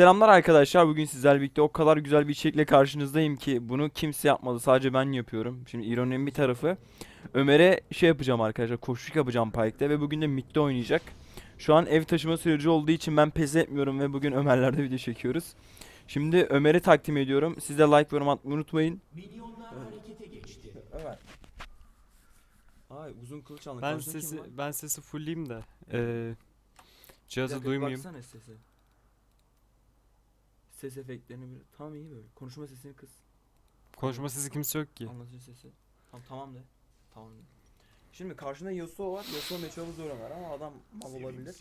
Selamlar arkadaşlar. Bugün sizlerle birlikte o kadar güzel bir içerikle karşınızdayım ki bunu kimse yapmadı. Sadece ben yapıyorum. Şimdi ironinin bir tarafı. Ömer'e şey yapacağım arkadaşlar. Koşuk yapacağım Pike'de ve bugün de midde oynayacak. Şu an ev taşıma süreci olduğu için ben pes etmiyorum ve bugün Ömer'lerde video çekiyoruz. Şimdi Ömer'i takdim ediyorum. Siz de like yorum atmayı unutmayın. Ömer. Ay uzun kılıç aldık. Ben sesi ben sesi fullleyeyim de eee cihazı duymayayım. Baksana sese. Ses efektlerini bir... Tamam iyi böyle. Konuşma sesini kıs. Konuşma sesi kimse yok ki. Anlatıyor sesi. Tamam tamam de. Tamam de. Şimdi karşında Yasuo var. Yasuo matchup'ı zor Ömer ama adam mal olabilir.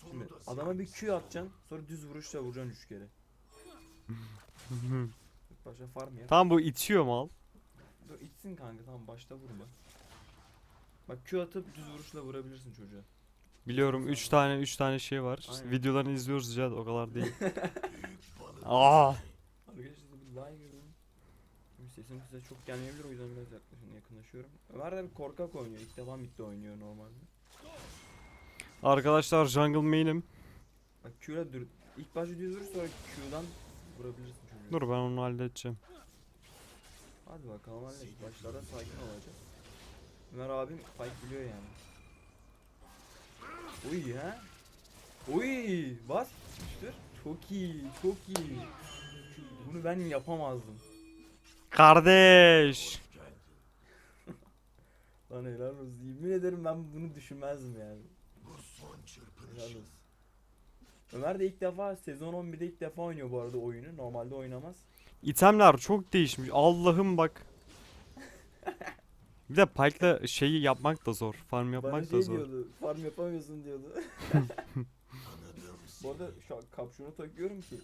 Şimdi adama bir Q atacaksın. Sonra düz vuruşla vuracaksın 3 kere. İlk başta farm yap. Tam bu itiyor mal. Dur itsin kanka tamam başta vurma. Bak Q atıp düz vuruşla vurabilirsin çocuğa. Biliyorum 3 tane 3 tane şey var. Aynen. videolarını izliyoruz Cihat o kadar değil. Aa. Arkadaşlar bir like verin. Şimdi Sesim size çok gelmeyebilir o yüzden biraz yaklaşın yakınlaşıyorum. Ömer de bir korkak oynuyor. İlk defa midde oynuyor normalde. Arkadaşlar jungle main'im. Bak Q'la dur. İlk başta düz vuruş sonra Q'dan vurabilirsin çocuğu. Dur ben onu halledeceğim. Hadi bakalım hallet. Başlarda sakin olacağız. Ömer abim fight biliyor yani. Uy ha? Uy bas. Düştür. Çok iyi, çok iyi. Bunu ben yapamazdım. Kardeş. Lan helal olsun. Yemin ederim ben bunu düşünmezdim yani. Helal olsun. Ömer de ilk defa sezon 11'de ilk defa oynuyor bu arada oyunu. Normalde oynamaz. İtemler çok değişmiş. Allah'ım bak. Bir de Pike'la şeyi yapmak da zor. Farm Bana yapmak şey da zor. diyordu. Farm yapamıyorsun diyordu. bu arada şu an kapşonu takıyorum ki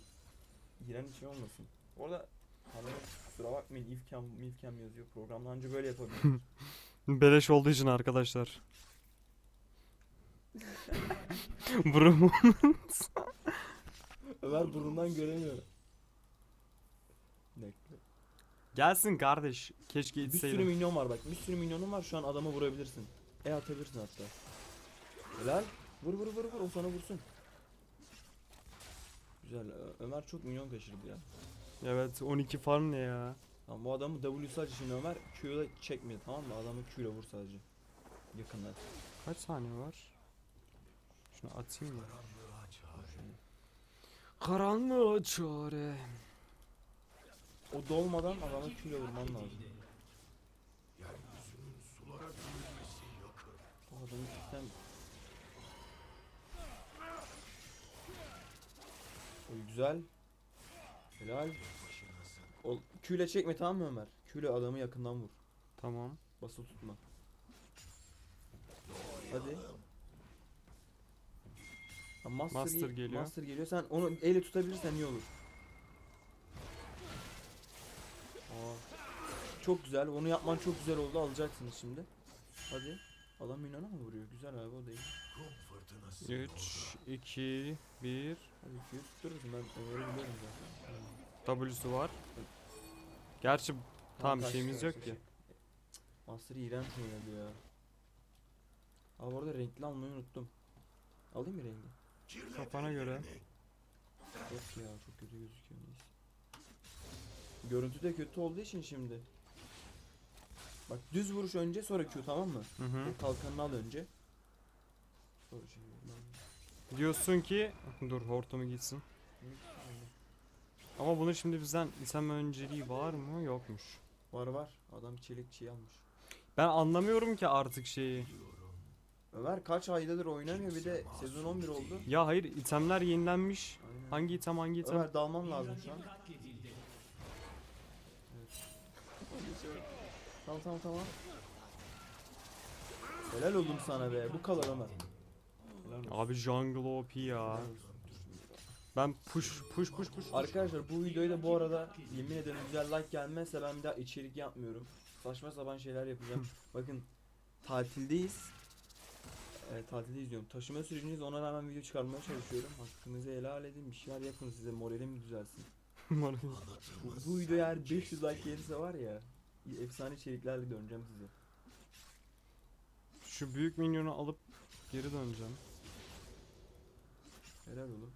iğrenç şey olmasın. Orada hanım kusura bakmayın ifkam milkem yazıyor programda anca böyle yapabilirim. Beleş olduğu için arkadaşlar. Burumu. Ömer burnundan göremiyor. Bekle. Gelsin kardeş. Keşke Bir sürü itseydim. minyon var bak. Bir sürü minyonun var şu an adama vurabilirsin. E atabilirsin hatta. Helal. Vur vur vur vur o sana vursun. Güzel. Ö- Ömer çok minyon kaçırdı ya. Evet 12 farm ne ya? Tamam bu adamı W'su aç şimdi Ömer Q'da çekmedi tamam mı? Adamı Q'yle vur sadece. Yakından. Kaç saniye var? Şunu atayım mı? Karanlığa çare. O dolmadan adamı Q'yle vurman lazım. O adamı sistem... Oy güzel. Helal. O Q'yle çekme tamam mı Ömer? Q'yle adamı yakından vur. Tamam. Basılı tutma. Hadi. Ha, Master, Master ge- geliyor. Master geliyor. Sen onu ele tutabilirsen iyi olur. Aa. Çok güzel. Onu yapman çok güzel oldu. Alacaksınız şimdi. Hadi. Adam Yunan'a mı vuruyor? Güzel abi o değil. 3, 2, 1. Hadi Q'yu tutturursun. Ben biliyorum zaten. W'su var. Gerçi tamam kaçtı, şeyimiz yok ki. Master iğrenç oynadı ya. Abi orada renkli almayı unuttum. Alayım mı rengi? Kafana göre. Yok ya çok kötü gözüküyor neyse. Görüntü de kötü olduğu için şimdi. Bak düz vuruş önce sonra Q tamam mı? Hı hı. O kalkanını al önce. Sonra şey ben- Diyorsun ki dur hortumu gitsin. Ama bunun şimdi bizden item önceliği var mı? Yokmuş. Var var. Adam çelik çiğ almış. Ben anlamıyorum ki artık şeyi. Ömer kaç aydadır oynamıyor bir de sezon 11 oldu. Ya hayır itemler yenilenmiş. Aynen. Hangi item hangi item? Ömer dalmam lazım şu an. Tamam tamam tamam. Helal oldum sana be. Bu kadar Ömer. Abi jungle OP ya. Ben push push push push. Arkadaşlar bu videoyu da bu arada yemin ederim güzel like gelmezse ben bir daha içerik yapmıyorum. Saçma sapan şeyler yapacağım. Bakın tatildeyiz. Evet tatildeyiz diyorum. Taşıma sürecindeyiz ona rağmen video çıkarmaya çalışıyorum. Hakkınızı helal edin bir şeyler yapın size moralim düzelsin. Bu, bu video eğer 500 like gelirse var ya efsane içeriklerle döneceğim size. Şu büyük minyonu alıp geri döneceğim. Helal oğlum.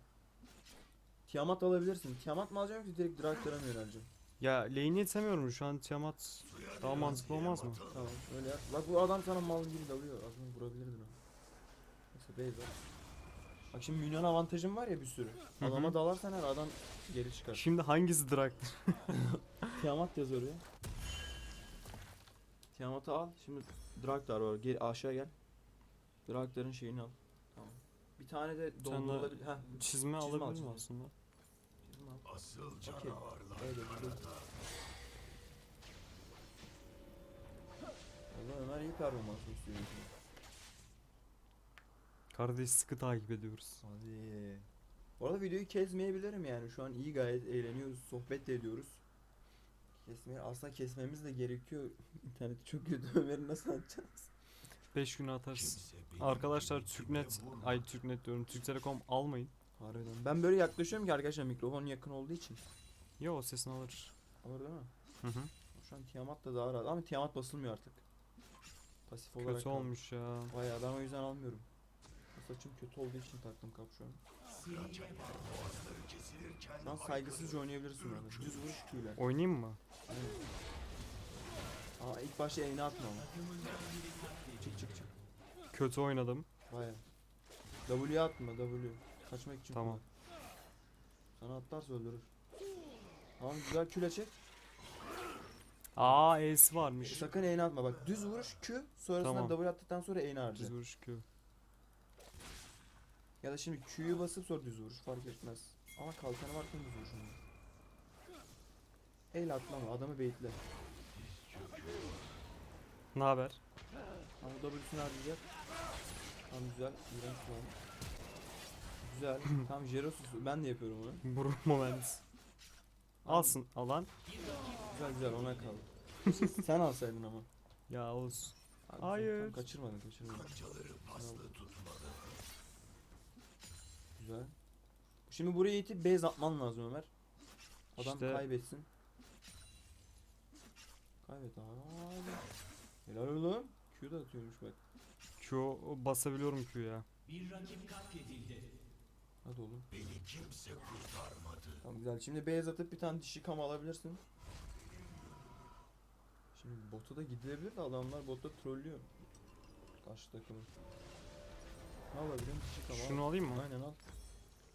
Tiamat alabilirsin. Tiamat mı alacaksın yoksa direkt Draktar'a mı yöneleceğim? Ya lane'i yetemiyorum şu an Tiamat daha mantıklı olmaz mı? Tamam öyle yap. Bak bu adam sana mal gibi dalıyor. Aslında vurabilirdin o. Neyse var. Bak şimdi minyon avantajım var ya bir sürü. Hı hı. Adama dalarsan her adam geri çıkar. Şimdi hangisi Draktar? Tiamat yaz oraya. Tiamat'ı al. Şimdi Draktar var. Geri aşağı gel. Draktar'ın şeyini al. Tamam. Bir tane de tane doldurulabilir. Heh. Çizme Çizme alabilir mi aslında? çizim al. Asıl canavarlar Öyle bir şey. Valla Ömer iyi performans gösteriyor. Kardeş sıkı takip ediyoruz. Hadi. Bu arada videoyu kesmeyebilirim yani. Şu an iyi gayet eğleniyoruz. Sohbet de ediyoruz. Kesmeye aslında kesmemiz de gerekiyor. İnterneti çok kötü. Ömer'i nasıl atacağız? 5 gün atarsın. Arkadaşlar Türknet, ay Türknet diyorum. Türk Telekom almayın. Harbiden. Ben böyle yaklaşıyorum ki arkadaşlar mikrofon yakın olduğu için. Yo sesini alır. Alır değil mi? Hı hı. Şu an Tiamat da daha rahat. Ama Tiamat basılmıyor artık. Pasif olarak Kötü olmuş ya. Bayağı ben o yüzden almıyorum. Saçım kötü olduğu için taktım kesilirken Şu an saygısızca oynayabilirsin orada. Düz vuruş tüyle. Oynayayım mı? Aa ilk başta eğne atma ama. Çık çık çık. Kötü oynadım. Baya. W atma W. Kaçmak için. Tamam. kullan. Sana atlarsa öldürür. Tamam güzel küle çek. Aa E'si E, varmış. sakın eğne atma bak. Düz vuruş Q. Sonrasında Tamam. W attıktan sonra eğne harca. Düz vuruş Q. Ya da şimdi Q'yu basıp sonra düz vuruş fark etmez. Ama kalkanı varken düz vuruşun var. El atlama adamı baitle. Ne haber? Ama W'sunu harcayacak. Tamam güzel. İğrenç kullan. Güzel. Tamam Jerosus ben de yapıyorum onu. Burun moment. Alsın alan. Güzel güzel ona kaldı. Sen alsaydın ama. Ya olsun. Abi, Hayır. Tamam, kaçırmadın kaçırmadın. Kancaları paslı tutmalı. Güzel. Şimdi buraya itip base atman lazım Ömer. Adam İşte- kaybetsin. Kaybet abi. Helal oğlum. Q da atıyormuş bak. Q basabiliyorum Q'ya. Hadi oğlum. Beni kimse kurtarmadı. Tamam güzel. Şimdi base atıp bir tane dişi kam alabilirsin. Şimdi bota da gidilebilir de adamlar botta trollüyor. Karşı takımı. Ne alabilirim? Al. Şunu alayım mı? Aynen al.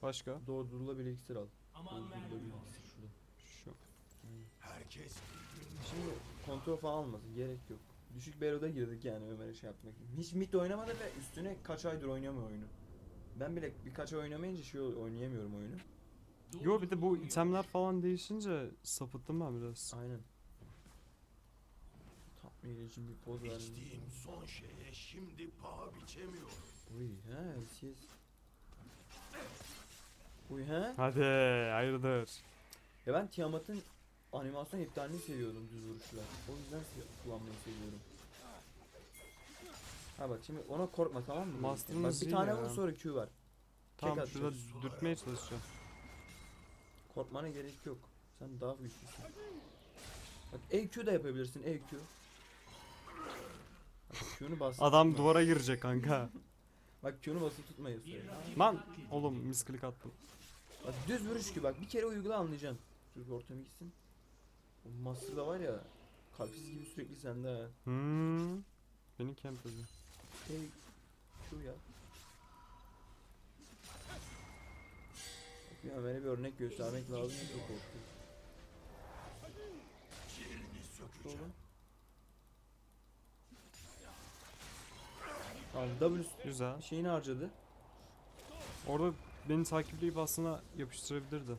Başka? Doldurulabilir iksir al. Doldurulabilir iksir şurada. Şu. Herkes Şimdi kontrol falan almasın gerek yok. Düşük Bero'da girdik yani Ömer'e şey yapmak. Hiç mid oynamadı ve üstüne kaç aydır oynamıyor oyunu. Ben bile birkaç ay oynamayınca şey oynayamıyorum oyunu. Yo bir de bu itemler falan değişince sapıttım ben biraz. Aynen. Tatmin edici bir poz verdim. içtiğim son şeye şimdi paha biçemiyorum. Uy he siz. Uy he. Hadi hayırdır. Ya ben Tiamat'ın animasyon iptalini seviyordum düz vuruşlar. O yüzden kullanmayı seviyorum. Ha bak şimdi ona korkma tamam mı? Master'ımız bak bir tane ya. vur sonra Q var. Tamam atacağız. şurada dürtmeye çalışacağım. Korkmana gerek yok. Sen daha güçlüsün. Bak EQ da yapabilirsin EQ. Bak Q'nu bas. Adam duvara girecek kanka. Bak Q'nu basıp tutmayı Lan oğlum misklik attım. Bak düz vuruş ki bak bir kere uygula anlayacaksın. Dur ortama gitsin. O Master da var ya kalpsiz gibi sürekli sende ha. Hmm. Beni campledi. Hey Q ya. Bak bir Ömer'e bir örnek göstermek lazım. Çok korktum. Ciğerini sökeceğim. Tamam W Güzel. şeyini harcadı. Orada beni takipleyip aslında yapıştırabilirdi.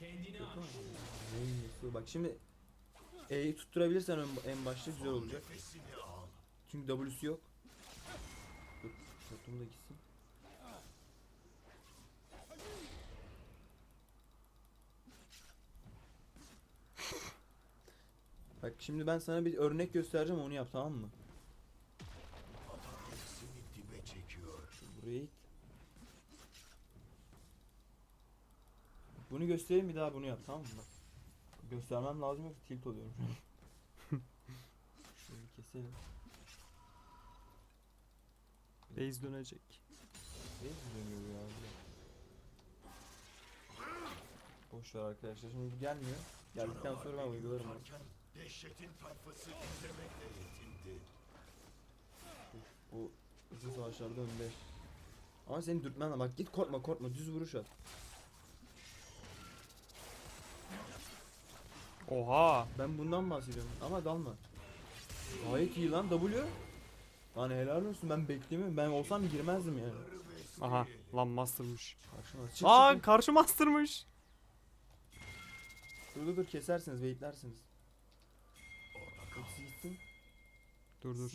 Neyse, Bak şimdi E'yi tutturabilirsen ön- en başta güzel olacak. Çünkü W'su yok. Dur, şortum da gitsin. Bak şimdi ben sana bir örnek göstereceğim onu yap tamam mı? Buraya. Bunu göstereyim bir daha bunu yap tamam mı? Bak. Göstermem lazım yoksa tilt oluyorum şu an. Şöyle keselim. Base dönecek. Ne dönüyor ya? boş ver arkadaşlar. Şimdi bu gelmiyor. Geldikten sonra ben uygularım onu. Dehşetin tayfası izlemekle yetindi. Bu hızlı savaşlarda önde. Ama seni dürtmen. Bak git korkma korkma düz vuruş at. Oha. Ben bundan bahsediyorum ama dalma. Gayet iyi lan W. Lan helal olsun ben beklemiyorum. Ben olsam girmezdim yani. Aha lan master'mış. Karşıma çık Aa çık. karşı master'mış. Dur dur dur kesersiniz waitlersiniz. Hepsi gitsin. Dur dur.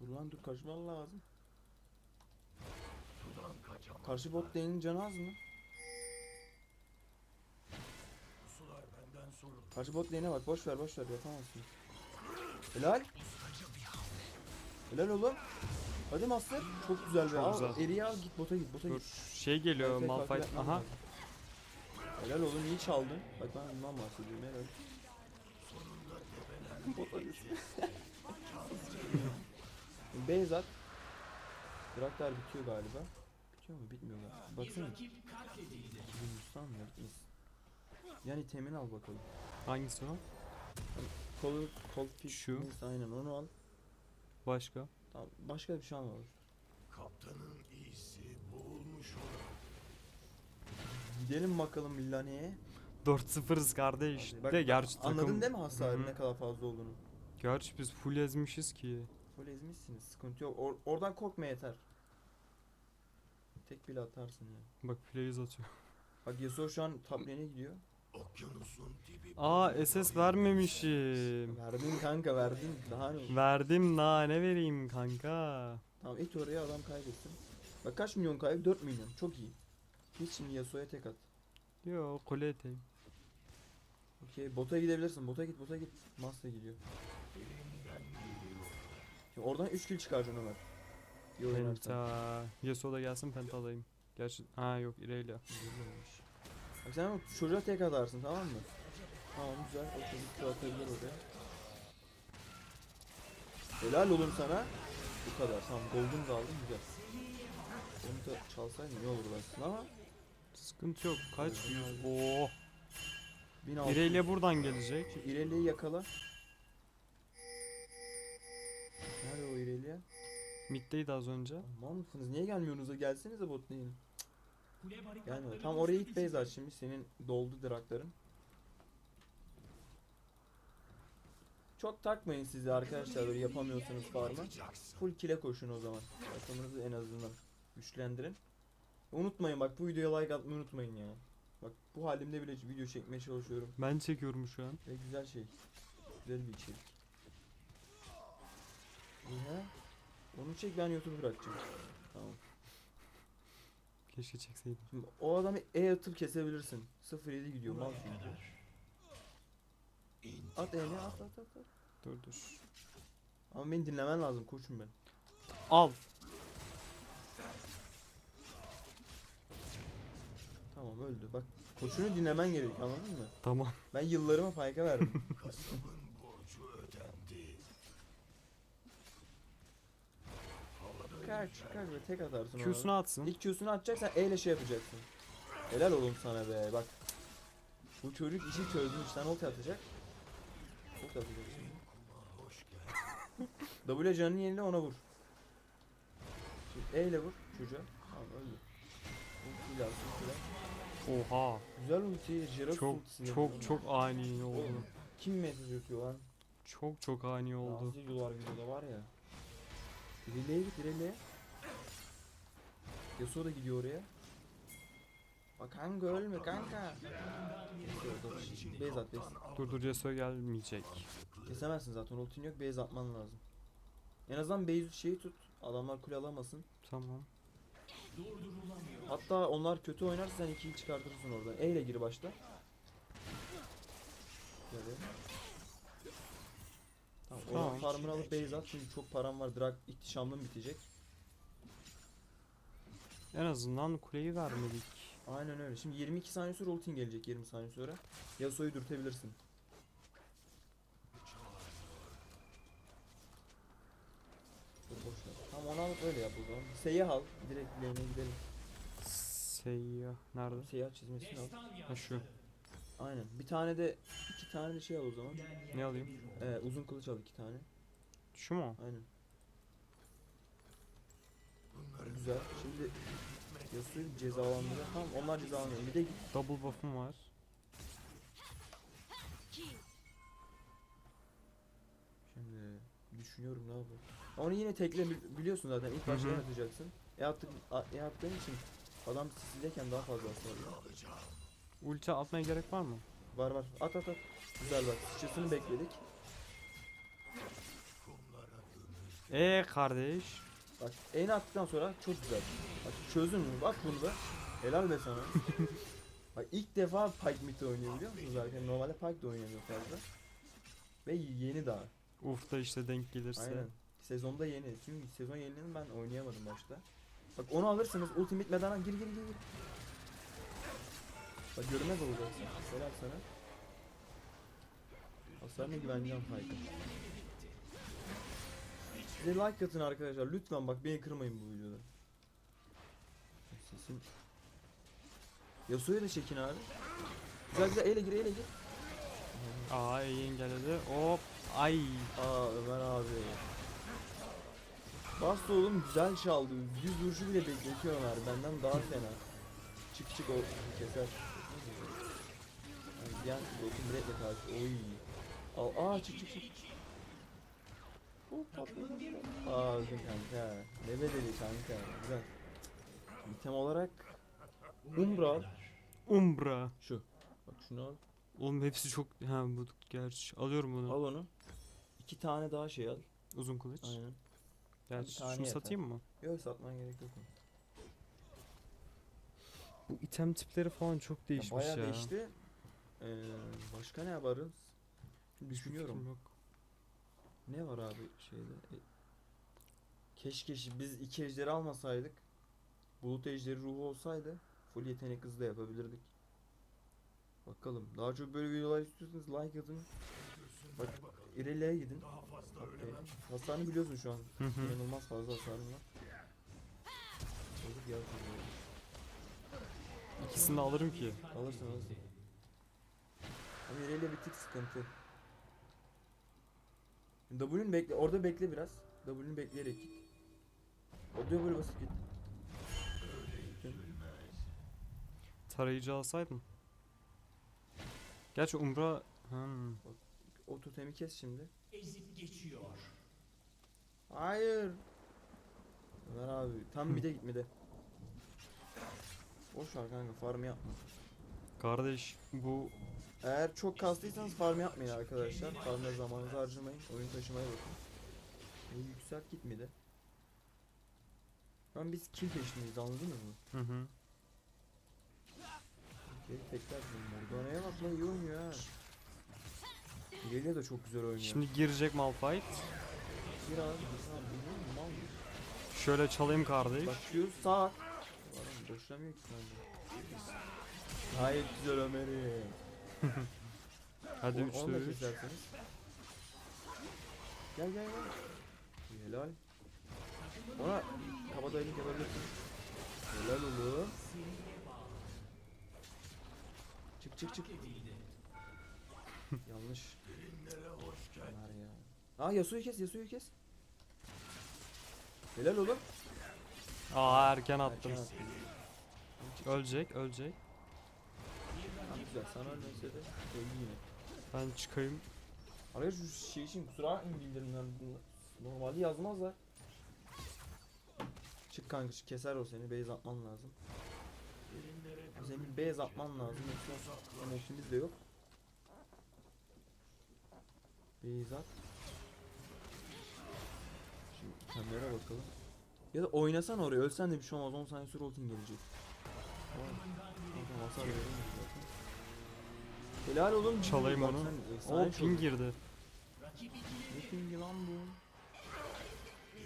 Dur lan dur kaçman lazım. Karşı bot lane'in canı az mı? Sular benden sorulur. Karşı bot lane'e bak boş ver boş ver yapamazsın. Helal. Helal oğlum. Hadi master. Çok güzel be. Çok Al, güzel. eriye al git bota git bota Dur. git. Şey geliyor Malphite Malphite. Aha. Helal oğlum iyi çaldın. Bak ben bundan bahsediyorum helal. Bota git. Beyz at. Draktar bitiyor galiba. Bitiyor mu? Bitmiyor galiba. Baksana. 2000 Müslüman mı? Bitmez. Yani temin al bakalım. Hangisi o? Kol, kol Şu. neyse aynen onu al. Başka. Tamam, başka bir şey alma. Kaptanın iyisi boğulmuş olur. Gidelim bakalım Milane'ye. 4-0'ız kardeş. Bak, de gerçi takım... Anladın değil mi hasarı Hı hı. ne kadar fazla olduğunu? Gerçi biz full ezmişiz ki. Full ezmişsiniz. Sıkıntı yok. Or- oradan korkma yeter. Tek bile atarsın yani. Bak plays atıyor. Bak Yasuo şu an top lane'e gidiyor. Okyanusun dibi. Aa SS vermemişim. Verdin kanka verdin. Daha ne? Verdim daha ne vereyim kanka. Tamam it oraya adam kaybetsin. Bak kaç milyon kayıp? 4 milyon. Çok iyi. Git şimdi Yasuo'ya tek at. Yo kule eteyim. Okey bota gidebilirsin. Bota git bota git. Master gidiyor. Şimdi oradan 3 kill çıkaracaksın Ömer. İyi. Penta. Yasuo da gelsin penta alayım. Gerçi ha yok Irelia. Bak sen çocuğa tek atarsın tamam mı? Tamam güzel. O çocuk da atabilir oraya. Helal olun sana. Bu kadar. Tamam golden da aldın güzel. Onu da çalsaydın iyi olurdu aslında ama Sıkıntı yok. Kaç yüz? Oo. 1600. Irelia buradan gelecek. İrelia'yı yakala. Nerede o İrelia? Mid'deydi az önce. Aman mısınız? Niye gelmiyorsunuz da gelsenize bot lane'e. Gelmiyor. Tam oraya ilk base aç şimdi. Senin doldu drakların. Çok takmayın sizi arkadaşlar böyle yapamıyorsanız farmı. Full kile koşun o zaman. Takımınızı en azından güçlendirin. Unutmayın bak bu videoya like atmayı unutmayın ya. Bak bu halimde bile video çekmeye çalışıyorum. Ben çekiyorum şu an. Ve güzel şey. Güzel bir içerik. İyi ha? Onu çek ben YouTube bırakacağım. Tamam. Keşke çekseydim. Şimdi o adamı E atıp kesebilirsin. 0-7 gidiyor mal çünkü. At E'ni at at at at. Dur dur. Ama beni dinlemen lazım koçum ben. Al. Tamam öldü bak. Koçunu dinlemen gerekiyor anladın mı? Tamam. Ben yıllarıma fayka verdim. çıkar çıkar ve tek atarsın ona. Q'sunu atsın. İlk Q'sunu atacaksan E ile şey yapacaksın. Helal olun sana be bak. Bu çocuk işi çözmüş. Sen ulti atacak. Ulti atacak şimdi. W canını yenile ona vur. Şimdi E ile vur çocuğa. Tamam öldü. Ultiyle ultiyle. Oha. Güzel ulti. Jirox Çok çok çok ani oldu. Oğlum, Kim mesaj atıyor lan? Çok çok ani oldu. Nasıl videolar videoda var ya. İrelia'ya git İrelia'ya. Yasuo da gidiyor oraya. Bak kanka ölme kanka. Base at base. Dur dur Yasuo gelmeyecek. Kesemezsin zaten ultin yok base atman lazım. En azından base şeyi tut. Adamlar kule alamasın. Tamam. Hatta onlar kötü oynarsa sen 2'yi çıkartırsın oradan. E ile gir başta. Böyle. Tamam, tamam. farmını alıp base at çünkü çok param var. Drag ihtişamlım bitecek. En azından kuleyi vermedik. Aynen öyle. Şimdi 22 saniye sonra ultin gelecek 20 saniye sonra. Yasuo'yu dürtebilirsin. Dur boş ver. Tamam onu alıp öyle yap o zaman. Sey'i al. Direkt lane'e gidelim. Seyyah. Nerede? Seyahat çizmesini al. Ha şu. Aynen. Bir tane de iki tane de şey al o zaman. Ne alayım? Ee, uzun kılıç al iki tane. Şu mu? Aynen. Güzel. Şimdi Yasuo'yu cezalandırıyor. Tamam onlar cezalandırıyor. Bir de git. Double buff'um var. Şimdi düşünüyorum ne yapayım. Onu yine tekle bil- biliyorsun zaten. İlk başta atacaksın. E, attık, e attığın için adam sisildeyken daha fazla hasar alıyor. Ulti atmaya gerek var mı? Var var. At at at. Güzel bak. Sıçrasını bekledik. Ee kardeş. Bak en attıktan sonra çok güzel. Bak çözdün mü? Bak bunu da. Helal be sana. Bak ilk defa Pike Mid'de oynuyor biliyor musunuz? Zaten normalde Pike de oynamıyor fazla. Ve yeni daha. Uf da işte denk gelirse. Aynen. Sezonda yeni. Çünkü sezon yeninin ben oynayamadım başta. Bak onu alırsınız ulti bitmeden al, gir gir gir gir. Bak görünmez olacaksın. Helal sana. Hasarına güveneceğim Pike'a. Size like atın arkadaşlar. Lütfen bak beni kırmayın bu videoda. Sesim... Yasuo'yu da çekin abi. Güzel güzel eyle gir eyle gir. Aa iyi engelledi. Hop. Ay. Aa Ömer abi. Bastı oğlum güzel çaldı. Düz vuruşu bile bekletiyor Ömer. Benden daha fena. Çık çık o keser. An dokun direkle karşı. Oy. Al aa çık çık çık. Patladı. Aa öldün kanka. Ne bedeli kanka. Güzel. İtem olarak Umbra al. Umbra. Şu. Bak şunu al. Oğlum hepsi çok... Ha bu gerçi. Alıyorum bunu. Al onu. İki tane daha şey al. Uzun kılıç. Aynen. Gerçi şunu yeter. satayım mı? Yok satman gerek yok. Bu item tipleri falan çok Ya değişmiş bayağı ya. değişti. Ee, başka ne? Hiçbir Düşünüyorum. Yok. Ne var abi şeyde? E, keşke biz iki ejderi almasaydık. Bulut ejderi ruhu olsaydı full yetenek hızı da yapabilirdik. Bakalım. Daha çok böyle videolar istiyorsanız like atın. Bak İrelia'ya gidin. E, hasarını biliyorsun şu an. İnanılmaz fazla hasarım var. Çocuk yazdı böyle. İkisini de alırım ki. Alırsın alırsın. Irelia bir tık sıkıntı. W'nin bekle, orada bekle biraz. W'nin bekleyerek git. O diyor böyle basit git. Tarayıcı alsaydım. Gerçi Umbra... Hmm. O totemi kes şimdi. Ezip geçiyor. Hayır. Ömer abi tam bir de gitme de. Boş ver kanka farm yapma. Kardeş bu Eğer çok kastıysanız farm yapmayın arkadaşlar. Farmda zamanınızı harcamayın. Oyun taşımaya bakın. İyi yükselt gitme de. Lan biz kill peşindeyiz anladınız mı? Hı hı. Geri tekrar bunlar. Dona'ya bak lan iyi oynuyor ha. Irelia da çok güzel oynuyor. Şimdi girecek Malphite. Gir abi gir abi. Mal? Şöyle çalayım kardeş. Bak şu sağ. Boşlamıyor ki sence. Gayet güzel Ömer'i. Hadi On- onu da 3'te 3. keserseniz. Gel gel gel. Helal. Ona kabadayılık yapabilirsin. Helal oğlum. Çık çık çık. Yanlış. Ömer ya. Aa Yasuo'yu kes Yasuo'yu kes. Helal oğlum. Aa erken attım. Ölecek, ölecek. Güzel sana ölmese de öldü yine. Ben çıkayım. Araya şu şey için kusura bakmayın bildirimler. Normalde yazmazlar. Çık kanka çık keser o seni base atman lazım. Senin base atman lazım emoşimiz de yok. Base at. Şimdi itemlere bakalım. Ya da oynasan oraya ölsen de bir şey olmaz 10 saniye sonra ultin gelecek. Tamam. Tamam, hasar verelim zaten. Helal oğlum. Çalayım Bak onu. sen efsane O ping girdi. ne pingi lan bu?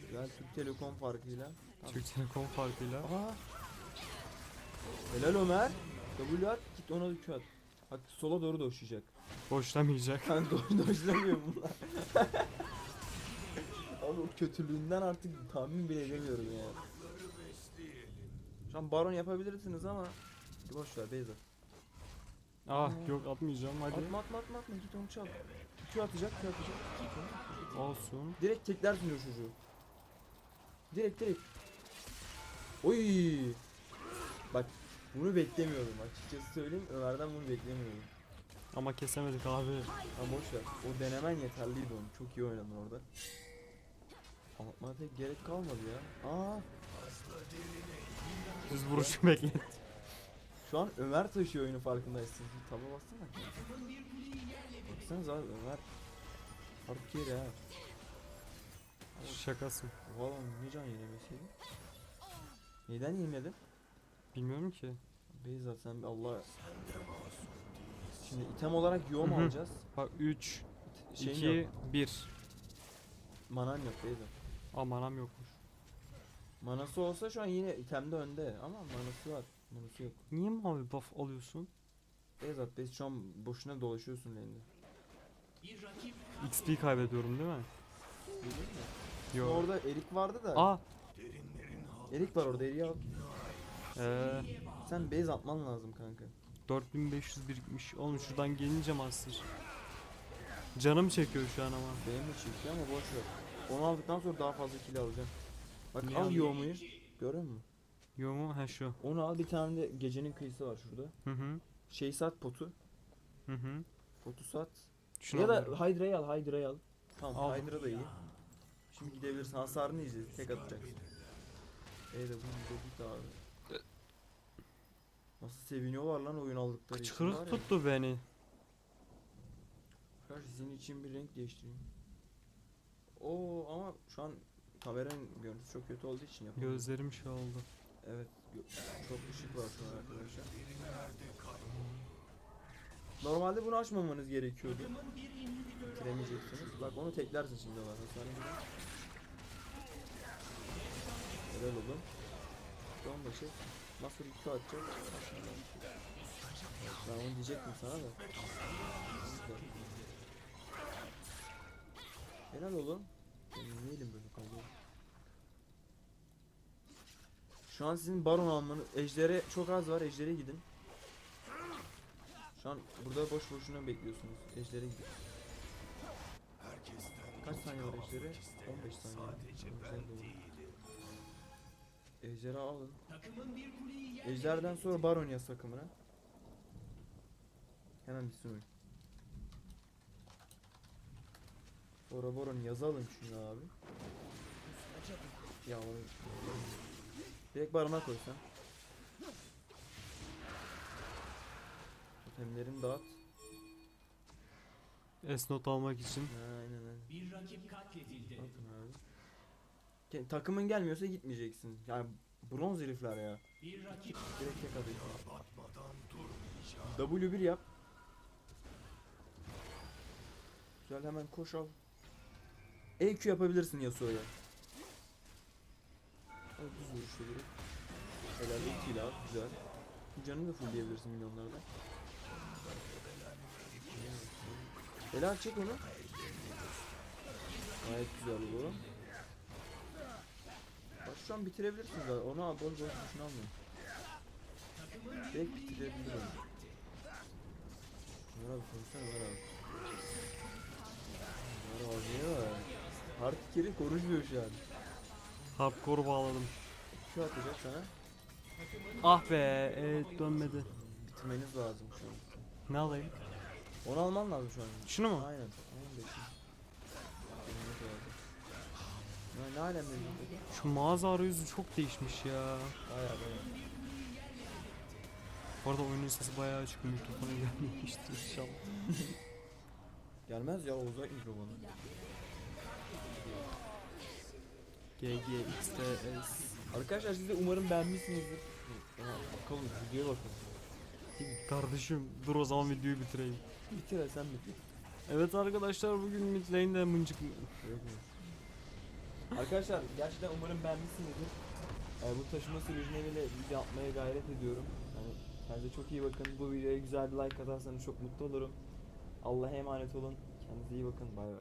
Güzel Türk Telekom farkıyla. Tamam. Türk Telekom farkıyla. Aa. Helal Ömer. W at git ona Q at. Bak sola doğru doşlayacak. Boşlamayacak. Ben do doşlamıyor bunlar. Abi o kötülüğünden artık tahmin bile edemiyorum ya. Şu Şu an baron yapabilirsiniz ama boş ver Beyza. Ah Aa. yok atmayacağım hadi. Atma atma atma atma git onu çal. Q atacak Q atacak. Olsun. Direkt tekler sunuyor çocuğu. Direkt direkt. Oy. Bak bunu beklemiyordum açıkçası söyleyeyim Ömer'den bunu beklemiyordum. Ama kesemedik abi. Ama boş ver. O denemen yeterliydi onu. Çok iyi oynadın orada. Anlatmaya pek gerek kalmadı ya. Aa, Düz vuruşu bekle. Şu an Ömer taşıyor oyunu farkındaysınız. Bir taba bassana. Baksanıza abi Ömer. Harbi kere ha. Şakasın. Valla ne can yenemeseydi? Neden yemedin? Bilmiyorum ki. Beyza sen bir Allah... Şimdi item olarak yo mu Hı hı. alacağız? Bak 3, Şeyin 2, yok. 1. Manan yok Beyza. Aa manam yokmuş. Manası olsa şu an yine itemde önde ama manası var. Manası yok. Niye mavi buff alıyorsun? Beyza Beyza şu an boşuna dolaşıyorsun lane'de. XP kaybediyorum değil mi? Değil mi? Yok. Orada Erik vardı da. Aa. Erik var orada Erik'i al. Ee, Sen base atman lazım kanka. 4500 birikmiş. Oğlum şuradan gelince master. Canım çekiyor şu an ama. Benim de çekiyor ama boş ver. Onu aldıktan sonra daha fazla kill alacağım. Bak Niye al aldın? Yomu'yu. Görüyor musun? Yo mu? Ha şu. Onu al bir tane de gecenin kıyısı var şurada. Hı hı. Şey sat potu. Hı hı. Potu sat. Şunu ya da. Hydra'yı al Hydra'yı al. Tamam Aldım. Hydra da iyi. Şimdi gidebilirsin hasarını izle. Tek atacaksın. Evet bunu dedik abi. Nasıl seviniyorlar lan oyun aldıkları için var Çıkırık ya. tuttu beni. Kardeş sizin için bir renk değiştireyim. Oo ama şu an kameranın görüntüsü çok kötü olduğu için yapamıyorum. Gözlerim şey oldu. Evet çok ışık var şu an arkadaşlar. Normalde bunu açmamanız gerekiyordu. Bitiremeyeceksiniz. Bak onu teklersin şimdi var. Hasarı gidiyor. Helal oğlum. An başı. Nasıl bir iki atacak? Ben onu diyecektim sana da. Helal oğlum. Elim böyle kalıyor? Şu an sizin baron almanız, ejdere çok az var, ejdere gidin. Şu an burada boş boşuna bekliyorsunuz. Ejdere gidin. Kaç saniye var ejdere? almak isterim. 15 saniye. Ejderha alın. Ejderden sonra baron yaz takımına. Hemen bitsin oyun. Sonra baron yazalım şunu abi. Ya. Direkt barona koy sen. Totemlerini dağıt. S-not almak için. Ha, aynen aynen. Bir rakip katledildi. Bakın abi. Ke- takımın gelmiyorsa gitmeyeceksin. Yani bronz herifler ya. Bir rakip. Direkt tek atıyorsun. Batmadan durmayacağım. W1 yap. Güzel hemen koş al. EQ yapabilirsin Yasuo'ya. Hadi düz vuruşla direkt. Helal ultiyle al güzel. Canını da fullleyebilirsin milyonlarda. Helal çek onu. Gayet güzel bu. Bak şu an bitirebilirsin zaten. Onu al boş boş düşün almıyorum. Direkt bitirebilir onu. Ömer abi konuşsana Ömer abi. Ömer abi var? Hardcare'i konuşmuyor şu an. Hardcore bağladım. Şu atacak sana. Ah be, evet dönmedi. Bitirmeniz lazım şu an. Ne alayım? Onu alman lazım şu an. Şunu mu? Aynen. Aynen bekle. Bitirmeniz lazım. Ya ne peki? Şu mağaza arayüzü çok değişmiş ya. Baya baya. Bu arada oyunun sesi bayağı açık mikrofona gelmemiştir inşallah. Gelmez ya uzak mikrofonu. GG XTS. Arkadaşlar siz de umarım beğenmişsinizdir. Bakalım videoya bakalım. Kardeşim dur o zaman videoyu bitireyim. Bitir sen bitir. Evet arkadaşlar bugün mid lane'de mıncık. Arkadaşlar gerçekten umarım beğenmişsinizdir. Ee, bu taşıma sürecine bile video yapmaya gayret ediyorum. Yani kendinize çok iyi bakın. Bu videoya güzel bir like atarsanız çok mutlu olurum. Allah'a emanet olun. Kendinize iyi bakın. Bay bay.